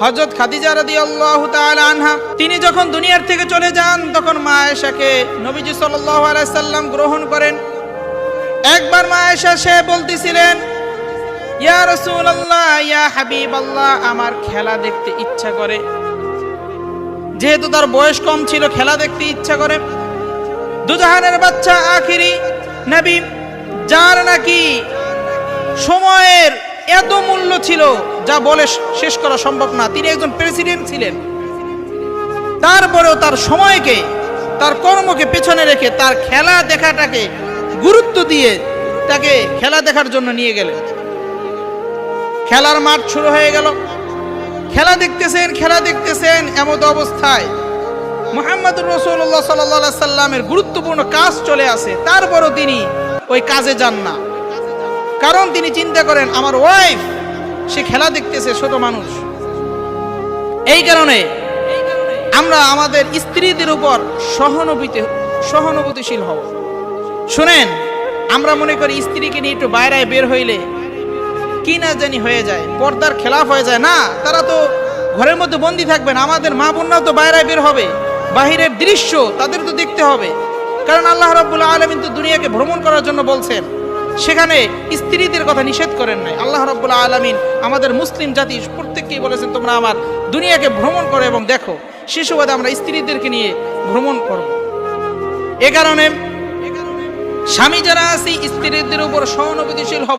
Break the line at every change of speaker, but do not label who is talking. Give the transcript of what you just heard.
হজরত খাদিজা রাদিয়াল্লাহু তাআলা আনহা, তিনি যখন দুনিয়ার থেকে চলে যান, তখন মা আয়েশাকে নবীজি সাল্লাম গ্রহণ করেন। একবার মা আয়েশা সে বলতেছিলেন, ইয়া রাসূলুল্লাহ, ইয়া হাবিবাল্লাহ, আমার খেলা দেখতে ইচ্ছা করে। যেহেতু তার বয়স কম ছিল, খেলা দেখতে ইচ্ছা করে। দুজাহানের বাচ্চা আখিরি, নবী, যার নাকি সময়ের এত মূল্য ছিল যা বলে শেষ করা সম্ভব না। তিনি একজন প্রেসিডেন্ট ছিলেন। তারপরেও তার সময়কে, তার কর্মকে পেছনে রেখে তার খেলা দেখাটাকে গুরুত্ব দিয়ে তাকে খেলা দেখার জন্য নিয়ে গেলেন। খেলার মাঠ শুরু হয়ে গেল। খেলা দেখতেছেন খেলা দেখতেছেন এমত অবস্থায়। মোহাম্মদ রসুল্লাহ সাল্লাহ সাল্লামের গুরুত্বপূর্ণ কাজ চলে আসে। তারপরও তিনি ওই কাজে যান না। কারণ তিনি চিন্তা করেন, আমার ওয়াইফ সে খেলা দেখতেছে ছোট মানুষ। এই কারণে আমরা আমাদের স্ত্রীদের উপর সহানুভূতি, সহানুভূতিশীল হব। শুনেন, আমরা মনে করি স্ত্রীকে নিয়ে একটু বাইরে বের হইলে কি না জানি হয়ে যায়, পর্দার খেলাফ হয়ে যায়। না, তারা তো ঘরের মধ্যে বন্দি থাকবেন আমাদের মা বোনরাও তো বাইরে বের হবে। বাহিরের দৃশ্য তাদের তো দেখতে হবে। কারণ আল্লাহ রাব্বুল আলামিন তো দুনিয়াকে ভ্রমণ করার জন্য বলছেন। সেখানে স্ত্রীদের কথা নিষেধ করেন নাই। আল্লাহ রব্বুল্লাহ আলমিন আমাদের মুসলিম জাতি প্রত্যেককেই বলেছেন, তোমরা আমার দুনিয়াকে ভ্রমণ করো এবং দেখো, সে আমরা স্ত্রীদেরকে নিয়ে ভ্রমণ করব। এ কারণে স্বামী যারা আছি, স্ত্রীদের উপর সহানুভূতিশীল হবে।